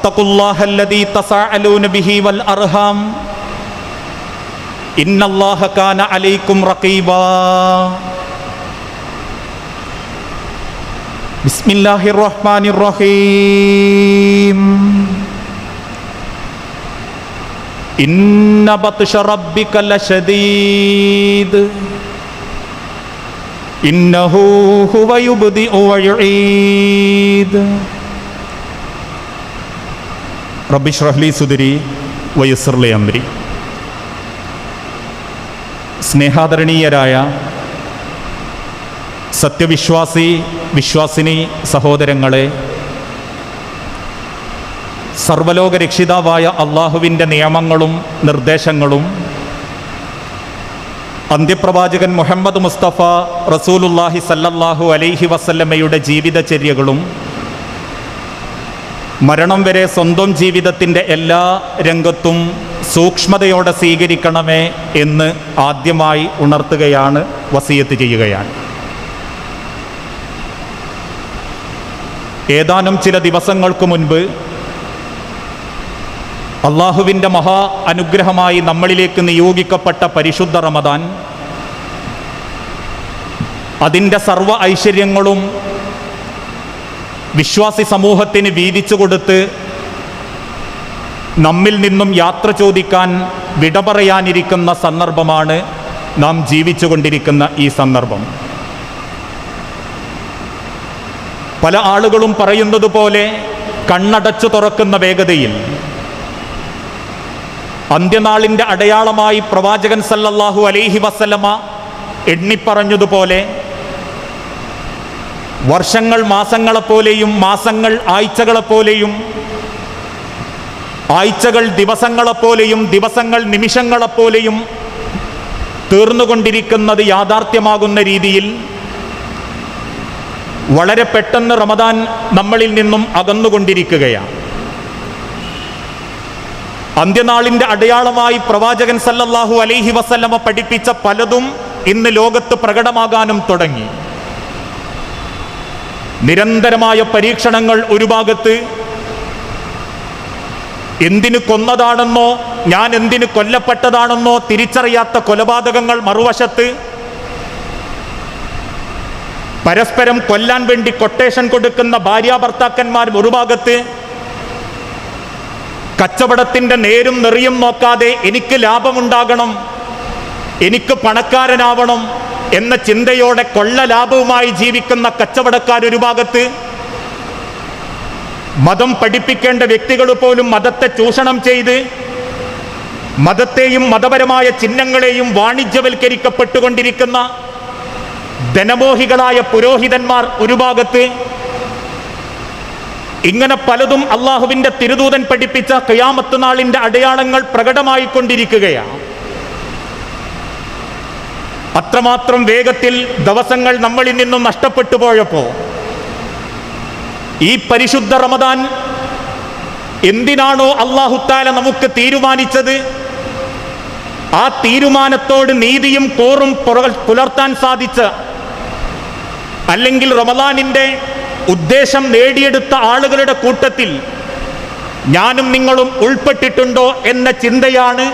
واتقوا الله الذي تساءلون به والارham إن الله كان عليكم رقيبا. بسم الله الرحمن الرحيم. إن بطش ربك لشديد. إنه هو يبدئ ويعيد. റബ്ബി ഷ്രഹ്ലി സുദിരി വയസ്സർലി അമ്രി. സ്നേഹാദരണീയരായ സത്യവിശ്വാസി വിശ്വാസിനി സഹോദരങ്ങളെ സർവലോകരക്ഷിതാവായ അള്ളാഹുവിന്റെ നിയമങ്ങളും നിർദ്ദേശങ്ങളും അന്ത്യപ്രവാചകൻ മുഹമ്മദ് മുസ്തഫ റസൂലുല്ലാഹി സല്ലല്ലാഹു അലൈഹി വസല്ലമ്മയുടെ ജീവിതചര്യകളും മരണം വരെ സ്വന്തം ജീവിതത്തിന്റെ എല്ലാ രംഗത്തും സൂക്ഷ്മതയോടെ സ്വീകരിക്കണമേ എന്ന് ആദ്യമായി ഉണർത്തുകയാണ് വസീയത്ത് ചെയ്യുകയാണ്. ഏതാനും ചില ദിവസങ്ങൾക്ക് മുൻപ് അള്ളാഹുവിന്റെ മഹാ അനുഗ്രഹമായി നമ്മളിലേക്ക് നിയോഗിക്കപ്പെട്ട പരിശുദ്ധ റമദാൻ അതിന്റെ സർവ ഐശ്വര്യങ്ങളും വിശ്വാസി സമൂഹത്തിന് വീതിച്ചു കൊടുത്ത് നമ്മിൽ നിന്നും യാത്ര ചോദിക്കാൻ വിട പറയാനിരിക്കുന്ന സന്ദർഭമാണ് നാം ജീവിച്ചുകൊണ്ടിരിക്കുന്ന ഈ സന്ദർഭം. പല ആളുകളും പറയുന്നത് പോലെ കണ്ണടച്ചു തുറക്കുന്ന വേഗതയിൽ അന്ത്യനാളിന്റെ അടയാളമായി പ്രവാചകൻ സല്ലല്ലാഹു അലൈഹി വസല്ലമ എണ്ണിപ്പറഞ്ഞതുപോലെ വർഷങ്ങൾ മാസങ്ങളെപ്പോലെയും മാസങ്ങൾ ആഴ്ചകളെപ്പോലെയും ആഴ്ചകൾ ദിവസങ്ങളെപ്പോലെയും ദിവസങ്ങൾ നിമിഷങ്ങളെപ്പോലെയും തീർന്നുകൊണ്ടിരിക്കുന്നത് യാഥാർത്ഥ്യമാകുന്ന രീതിയിൽ വളരെ പെട്ടെന്ന് റമദാൻ നമ്മളിൽ നിന്നും അകന്നുകൊണ്ടിരിക്കുകയാണ്. അന്ത്യനാളിന്റെ അടയാളമായി പ്രവാചകൻ സല്ലല്ലാഹു അലൈഹി വസല്ലമ പഠിപ്പിച്ച പലതും ഇന്ന് ലോകത്ത് പ്രകടമാകാനും തുടങ്ങി. നിരന്തരമായ പരീക്ഷണങ്ങൾ ഒരു ഭാഗത്ത് എന്തിന് കൊന്നതാണെന്നോ ഞാൻ എന്തിന് കൊല്ലപ്പെട്ടതാണെന്നോ തിരിച്ചറിയാത്ത കൊലപാതകങ്ങൾ മറുവശത്ത് പരസ്പരം കൊല്ലാൻ വേണ്ടി കൊട്ടേഷൻ കൊടുക്കുന്ന ഭാര്യാഭർത്താക്കന്മാർ ഒരു ഭാഗത്ത് കച്ചവടത്തിന്റെ നേരും നെറിയും നോക്കാതെ എനിക്ക് ലാഭമുണ്ടാകണം എനിക്ക് പണക്കാരനാവണം എന്ന ചിന്തയോടെ കൊള്ള ലാഭവുമായി ജീവിക്കുന്ന കച്ചവടക്കാർ ഒരു ഭാഗത്ത് മതം പഠിപ്പിക്കേണ്ട വ്യക്തികൾ പോലും മതത്തെ ചൂഷണം ചെയ്ത് മതത്തെയും മതപരമായ ചിഹ്നങ്ങളെയും വാണിജ്യവൽക്കരിക്കപ്പെട്ടുകൊണ്ടിരിക്കുന്ന ധനമോഹികളായ പുരോഹിതന്മാർ ഒരു ഭാഗത്ത് ഇങ്ങനെ പലതും അള്ളാഹുവിന്റെ തിരുദൂതൻ പഠിപ്പിച്ച കയാമത്ത് നാളിന്റെ അടയാളങ്ങൾ പ്രകടമായിക്കൊണ്ടിരിക്കുകയാണ്. അത്രമാത്രം വേഗത്തിൽ ദിവസങ്ങൾ നമ്മളിൽ നിന്നും നഷ്ടപ്പെട്ടു പോയപ്പോൾ ഈ പരിശുദ്ധ റമദാൻ എന്തിനാണോ അള്ളാഹുത്താല നമുക്ക് തീരുമാനിച്ചത്? ആ തീരുമാനത്തോട് നീതിയും കോറും പുലർത്താൻ സാധിച്ച അല്ലെങ്കിൽ റമദാനിന്റെ ഉദ്ദേശം നേടിയെടുത്ത ആളുകളുടെ കൂട്ടത്തിൽ ഞാനും നിങ്ങളും ഉൾപ്പെട്ടിട്ടുണ്ടോ എന്ന ചിന്തയാണ്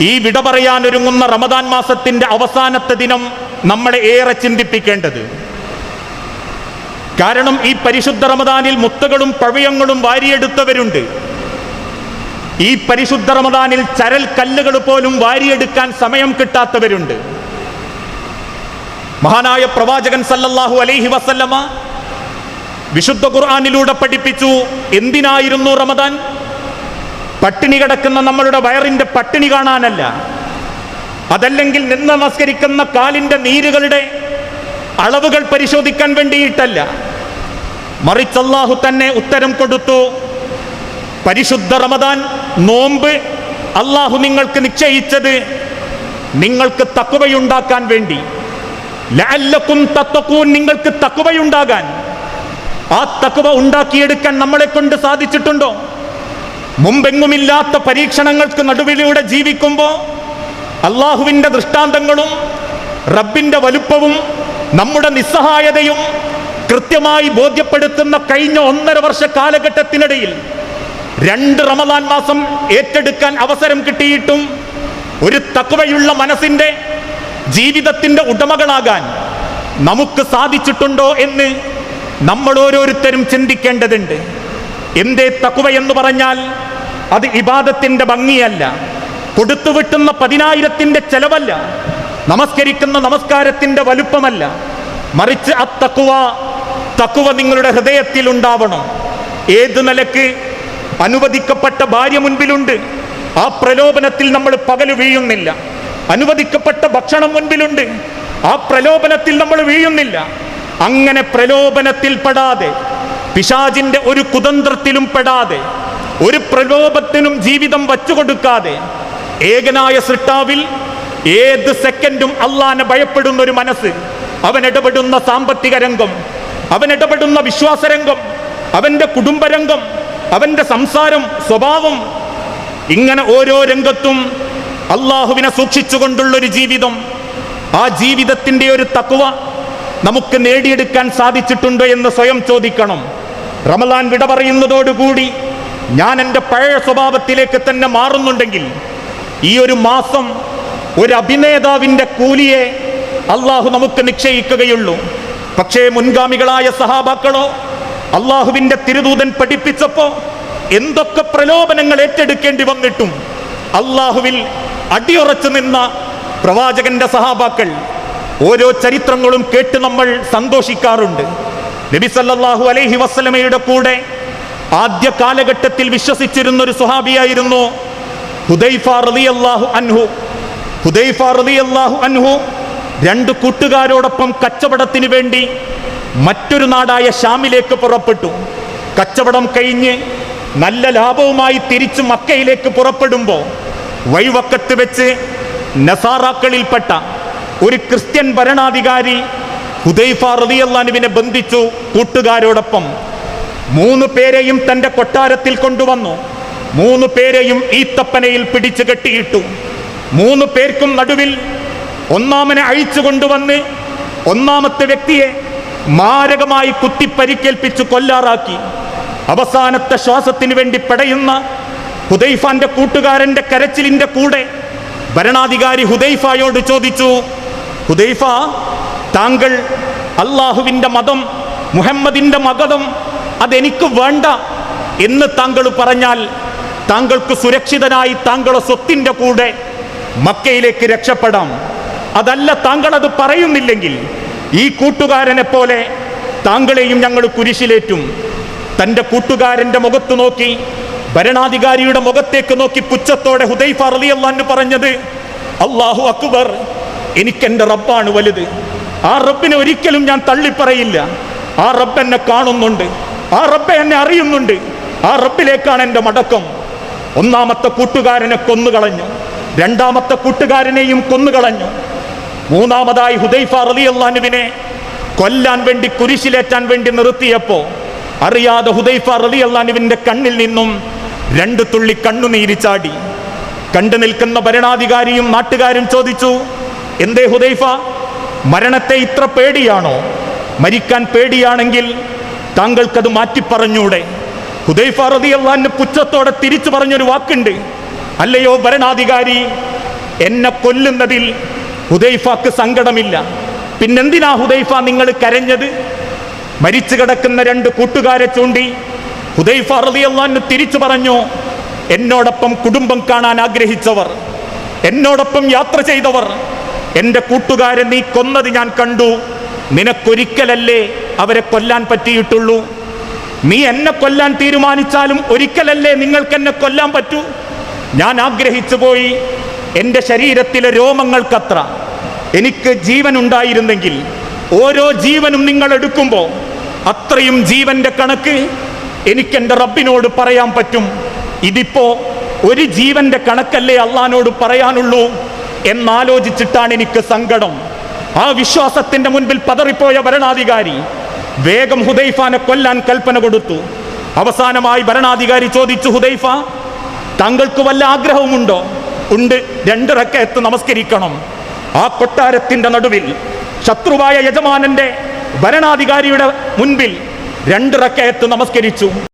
ഈ വിട പറയാനൊരുങ്ങുന്ന റമദാൻ മാസത്തിന്റെ അവസാനത്തെ ദിനം നമ്മളെ ഏറെ ചിന്തിപ്പിക്കേണ്ടത്. കാരണം ഈ പരിശുദ്ധ റമദാനിൽ മുത്തകളും പഴയങ്ങളും വാരിയെടുത്തവരുണ്ട്. ഈ പരിശുദ്ധ റമദാനിൽ ചരൽ കല്ലുകൾ പോലും വാരിയെടുക്കാൻ സമയം കിട്ടാത്തവരുണ്ട്. മഹാനായ പ്രവാചകൻ സല്ലല്ലാഹു അലൈഹി വസല്ലമ വിശുദ്ധ ഖുർആാനിലൂടെ പഠിപ്പിച്ചു എന്തിനായിരുന്നു റമദാൻ? പട്ടിണി കിടക്കുന്ന നമ്മളുടെ വയറിന്റെ പട്ടിണി കാണാനല്ല. അതല്ലെങ്കിൽ നിന്ന് നമസ്കരിക്കുന്ന കാലിന്റെ നീരുകളുടെ അളവുകൾ പരിശോധിക്കാൻ വേണ്ടിയിട്ടല്ല. മറിച്ച് അല്ലാഹു തന്നെ ഉത്തരം കൊടുത്തു. പരിശുദ്ധ റമദാൻ നോമ്പ് അള്ളാഹു നിങ്ങൾക്ക് നിശ്ചയിച്ചത് നിങ്ങൾക്ക് തക്കുവയുണ്ടാക്കാൻ വേണ്ടി. ലാല്ലക്കും തത്വക്കും നിങ്ങൾക്ക് തക്കുവയുണ്ടാകാൻ ആ തക്കുവ ഉണ്ടാക്കിയെടുക്കാൻ നമ്മളെ കൊണ്ട് സാധിച്ചിട്ടുണ്ടോ? മുമ്പെങ്ങുമില്ലാത്ത പരീക്ഷണങ്ങൾക്ക് നടുവിലൂടെ ജീവിക്കുമ്പോൾ അള്ളാഹുവിന്റെ ദൃഷ്ടാന്തങ്ങളും റബ്ബിന്റെ വലുപ്പവും നമ്മുടെ നിസ്സഹായതയും കൃത്യമായി ബോധ്യപ്പെടുത്തുന്ന കഴിഞ്ഞ ഒന്നര വർഷ കാലഘട്ടത്തിനിടയിൽ രണ്ട് റമദാൻ മാസം ഏറ്റെടുക്കാൻ അവസരം കിട്ടിയിട്ടും ഒരു തക്കവയുള്ള മനസ്സിന്റെ ജീവിതത്തിന്റെ ഉടമകളാകാൻ നമുക്ക് സാധിച്ചിട്ടുണ്ടോ എന്ന് നമ്മൾ ഓരോരുത്തരും ചിന്തിക്കേണ്ടതുണ്ട്. എന്തേ തക്കുവ എന്ന് പറഞ്ഞാൽ അത് ഇബാദത്തിന്റെ ഭംഗിയല്ല. കൊടുത്തു വിട്ടുന്ന പതിനായിരത്തിന്റെ ചെലവല്ല. നമസ്കരിക്കുന്ന നമസ്കാരത്തിന്റെ വലുപ്പമല്ല. മറിച്ച് ആ തക്കുവ തക്കുവ നിങ്ങളുടെ ഹൃദയത്തിൽ ഉണ്ടാവണം. ഏത് നിലയ്ക്ക് അനുവദിക്കപ്പെട്ട ഭാര്യ മുൻപിലുണ്ട് ആ പ്രലോഭനത്തിൽ നമ്മൾ പകൽ വീഴുന്നില്ല. അനുവദിക്കപ്പെട്ട ഭക്ഷണം മുൻപിലുണ്ട് ആ പ്രലോഭനത്തിൽ നമ്മൾ വീഴുന്നില്ല. അങ്ങനെ പ്രലോഭനത്തിൽ പെടാതെ പിശാജിന്റെ ഒരു കുതന്ത്രത്തിലും പെടാതെ ഒരു പ്രലോഭത്തിനും ജീവിതം വച്ചുകൊടുക്കാതെ ഏകനായ സൃഷ്ടാവിൽ ഏത് സെക്കൻഡും അള്ളാനെ ഭയപ്പെടുന്ന ഒരു മനസ്സ് അവൻ ഇടപെടുന്ന സാമ്പത്തിക രംഗം അവൻ ഇടപെടുന്ന വിശ്വാസരംഗം അവന്റെ കുടുംബരംഗം അവന്റെ സംസാരം സ്വഭാവം ഇങ്ങനെ ഓരോ രംഗത്തും അള്ളാഹുവിനെ സൂക്ഷിച്ചുകൊണ്ടുള്ളൊരു ജീവിതം ആ ജീവിതത്തിന്റെ ഒരു തക്കുവ നമുക്ക് നേടിയെടുക്കാൻ സാധിച്ചിട്ടുണ്ടോ എന്ന് സ്വയം ചോദിക്കണം. റമലാൻ വിട പറയുന്നതോടുകൂടി ഞാൻ എന്റെ പഴയ സ്വഭാവത്തിലേക്ക് തന്നെ മാറുന്നുണ്ടെങ്കിൽ ഈ ഒരു മാസം ഒരു അഭിനേതാവിന്റെ കൂലിയെ അള്ളാഹു നമുക്ക് നിശ്ചയിക്കുകയുള്ളൂ. പക്ഷേ മുൻഗാമികളായ സഹാബാക്കളോ അള്ളാഹുവിന്റെ തിരുദൂതൻ പഠിപ്പിച്ചപ്പോൾ എന്തൊക്കെ പ്രലോഭനങ്ങൾ ഏറ്റെടുക്കേണ്ടി വന്നിട്ടും അള്ളാഹുവിൽ അടിയുറച്ചു നിന്ന പ്രവാചകന്റെ സഹാബാക്കൾ ഓരോ ചരിത്രങ്ങളും കേട്ട് നമ്മൾ സന്തോഷിക്കാറുണ്ട്. നബി സല്ലല്ലാഹു അലൈഹി വസ്ലമയുടെ കൂടെ ആദ്യ കാലഘട്ടത്തിൽ വിശ്വസിച്ചിരുന്ന ഒരു സുഹാബിയായിരുന്നു ഹുദൈഫ അൻഹു. ഹുദൈഫ അൻഹു രണ്ട് കൂട്ടുകാരോടൊപ്പം കച്ചവടത്തിന് വേണ്ടി മറ്റൊരു നാടായ ഷാമിലേക്ക് പുറപ്പെട്ടു. കച്ചവടം കഴിഞ്ഞ് നല്ല ലാഭവുമായി തിരിച്ചു മക്കയിലേക്ക് പുറപ്പെടുമ്പോൾ വൈവക്കത്ത് വെച്ച് നസാറാക്കളിൽപ്പെട്ട ഒരു ക്രിസ്ത്യൻ ഭരണാധികാരി ഹുദൈഫ റളിയല്ലാഹുവിനെ ബന്ധിച്ചു കൂട്ടുകാരോടൊപ്പം. മൂന്ന് പേരെയും തന്റെ കൊട്ടാരത്തിൽ കൊണ്ടുവന്നു. മൂന്ന് പേരെയും ഈ തപ്പനയിൽ പിടിച്ചു കെട്ടിയിട്ടു. മൂന്ന് പേർക്കും നടുവിൽ ഒന്നാമനെ അഴിച്ചു കൊണ്ടുവന്ന് ഒന്നാമത്തെ വ്യക്തിയെ മാരകമായി കുത്തിപ്പരിക്കേൽപ്പിച്ചു കൊല്ലാറാക്കി. അവസാനത്തെ ശ്വാസത്തിന് വേണ്ടി പടയുന്ന ഹുദൈഫാന്റെ കൂട്ടുകാരന്റെ കരച്ചിലിന്റെ കൂടെ ഭരണാധികാരി ഹുദൈഫായോട് ചോദിച്ചു ഹുദൈഫ താങ്കൾ അള്ളാഹുവിന്റെ മതം മുഹമ്മദിന്റെ മതം അതെനിക്ക് വേണ്ട എന്ന് താങ്കൾ പറഞ്ഞാൽ താങ്കൾക്ക് സുരക്ഷിതനായി താങ്കളുടെ സ്വത്തിന്റെ കൂടെ മക്കയിലേക്ക് രക്ഷപ്പെടാം. അതല്ല താങ്കൾ അത് പറയുന്നില്ലെങ്കിൽ ഈ കൂട്ടുകാരനെ പോലെ താങ്കളെയും ഞങ്ങൾ കുരിശിലേറ്റും. തന്റെ കൂട്ടുകാരന്റെ മുഖത്ത് നോക്കി ഭരണാധികാരിയുടെ മുഖത്തേക്ക് നോക്കി പുച്ഛത്തോടെ ഹുദൈഫ റളിയല്ലാഹു പറഞ്ഞത് അള്ളാഹു അക്ബർ എനിക്കെന്റെ റബ്ബാണ് വലുത്. ആ റബ്ബിനെ ഒരിക്കലും ഞാൻ തള്ളിപ്പറയില്ല. ആ റബ്ബ് എന്നെ കാണുന്നുണ്ട്. ആ റബ്ബ് എന്നെ അറിയുന്നുണ്ട്. ആ റബ്ബിലേക്കാണ് എന്റെ മടക്കം. ഒന്നാമത്തെ കൂട്ടുകാരനെ കൊന്നുകളഞ്ഞു. രണ്ടാമത്തെ കൂട്ടുകാരനെയും കൊന്നുകളഞ്ഞു. മൂന്നാമതായി ഹുദൈഫ റളിയല്ലാഹുവിനെ കൊല്ലാൻ വേണ്ടി കുരിശിലേറ്റാൻ വേണ്ടി നിർത്തിയപ്പോൾ അറിയാതെ ഹുദൈഫ റളിയല്ലാഹുവിന്റെ കണ്ണിൽ നിന്നും രണ്ട് തുള്ളി കണ്ണുനീരി ചാടി. കണ്ടു നിൽക്കുന്ന ഭരണാധികാരിയും നാട്ടുകാരും ചോദിച്ചു എന്തേ ഹുദൈഫ മരണത്തെ ഇത്ര പേടിയാണോ? മരിക്കാൻ പേടിയാണെങ്കിൽ താങ്കൾക്കത് മാറ്റിപ്പറഞ്ഞൂടെ ഹുദൈഫ റളിയല്ലാഹു പുച്ഛത്തോടെ തിരിച്ചു പറഞ്ഞൊരു വാക്കുണ്ട്. അല്ലയോ ഭരണാധികാരി എന്നെ കൊല്ലുന്നതിൽ ഹുദൈഫാക്ക് സങ്കടമില്ല. പിന്നെന്തിനാ ഹുദൈഫ നിങ്ങൾ കരഞ്ഞത്? മരിച്ചു കിടക്കുന്ന രണ്ട് കൂട്ടുകാരെ ചൂണ്ടി ഹുദൈഫ റതിയല്ലാന്ന് തിരിച്ചു പറഞ്ഞു? എന്നോടൊപ്പം കുടുംബം കാണാൻ ആഗ്രഹിച്ചവർ എന്നോടൊപ്പം യാത്ര ചെയ്തവർ എന്റെ കൂട്ടുകാരെ നീ കൊന്നത് ഞാൻ കണ്ടു. നിനക്കൊരിക്കലല്ലേ അവരെ കൊല്ലാൻ പറ്റിയിട്ടുള്ളൂ? നീ എന്നെ കൊല്ലാൻ തീരുമാനിച്ചാലും ഒരിക്കലല്ലേ നിങ്ങൾക്ക് എന്നെ കൊല്ലാൻ പറ്റൂ? ഞാൻ ആഗ്രഹിച്ചു പോയി. എന്റെ ശരീരത്തിലെ രോമങ്ങൾക്കത്ര എനിക്ക് ജീവൻ ഉണ്ടായിരുന്നെങ്കിൽ ഓരോ ജീവനും നിങ്ങൾ എടുക്കുമ്പോൾ അത്രയും ജീവന്റെ കണക്ക് എനിക്ക് എന്റെ റബ്ബിനോട് പറയാൻ പറ്റും. ഇതിപ്പോ ഒരു ജീവന്റെ കണക്കല്ലേ അള്ളഹാനോട് പറയാനുള്ളൂ. എന്നാലോചിച്ചിട്ടാണ് എനിക്ക് സങ്കടം. ആ വിശ്വാസത്തിന്റെ മുൻപിൽ പതറിപ്പോയ ഭരണാധികാരി വേഗം ഹുദൈഫാനെ കൊല്ലാൻ കൽപ്പന കൊടുത്തു. അവസാനമായി ഭരണാധികാരി ചോദിച്ചു ഹുദൈഫ താങ്കൾക്ക് വല്ല ആഗ്രഹവുമുണ്ടോ? ഉണ്ട് രണ്ട് എത്ത് നമസ്കരിക്കണം. ആ കൊട്ടാരത്തിന്റെ നടുവിൽ ശത്രുവായ യജമാനന്റെ ഭരണാധികാരിയുടെ മുൻപിൽ രണ്ട് എത്ത് നമസ്കരിച്ചു.